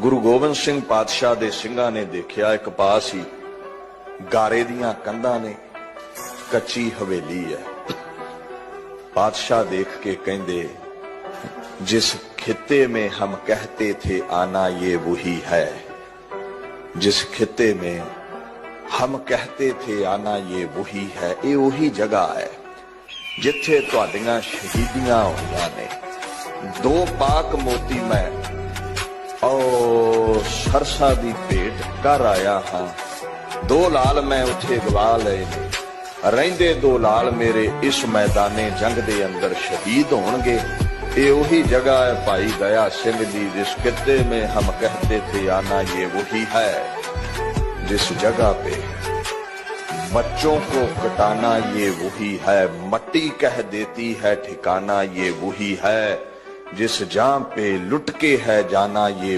ਗੁਰੂ ਗੋਬਿੰਦ ਸਿੰਘ ਪਾਤਸ਼ਾਹ ਦੇ ਸਿੰਘਾਂ ਨੇ ਦੇਖਿਆ ਇੱਕ ਪਾਸ ਹੀ ਗਾਰੇ ਦੀਆਂ ਕੰਧਾਂ ਨੇ ਕੱਚੀ ਹਵੇਲੀ ਹੈ। ਪਾਤਸ਼ਾਹ ਦੇਖ ਕੇ ਕਹਿੰਦੇ, ਜਿਸ ਖਿੱਤੇ ਮੇ ਹਮ ਕਹਤੇ ਥੇ ਆਨਾ ਯੇ ਵਹੀ ਹੈ। ਜਿਸ ਖਿੱਤੇ ਮੇ ਹਮ ਕਹਤੇ ਥੇ ਆਨਾ ਯੇ ਵਹੀ ਹੈ, ਇਹ ਉਹੀ ਜਗ੍ਹਾ ਹੈ ਜਿੱਥੇ ਤੁਹਾਡੀਆਂ ਸ਼ਹੀਦੀਆਂ ਹੋਈਆਂ ਨੇ। ਦੋ ਪਾਕ ਮੋਤੀ ਮੈਂ ਓ ਸਰਸਾ ਦੀ ਭੇਟ ਕਰ ਆਇਆ ਹਾਂ ਦੋ ਲਾਲ ਮੈਂ ਉੱਥੇ ਗਵਾ ਲਏ ਨੇ ਰਹਿੰਦੇ ਦੋ ਲਾਲ ਮੇਰੇ ਇਸ ਮੈਦਾਨੇ ਜੰਗ ਦੇ ਅੰਦਰ ਸ਼ਹੀਦ ਹੋਣਗੇ ਇਹ ਉਹੀ ਜਗ੍ਹਾ ਹੈ ਭਾਈ ਦਇਆ ਸਿੰਘ ਦੀ ਜਿਸ ਕਿਤੇ में हम कहते थे आना ये वही है जिस जगह पे बच्चों को कटाना ये वही है मट्टी कह देती है ठिकाना ये वही है जिस जहां पे लुट के है जाना ये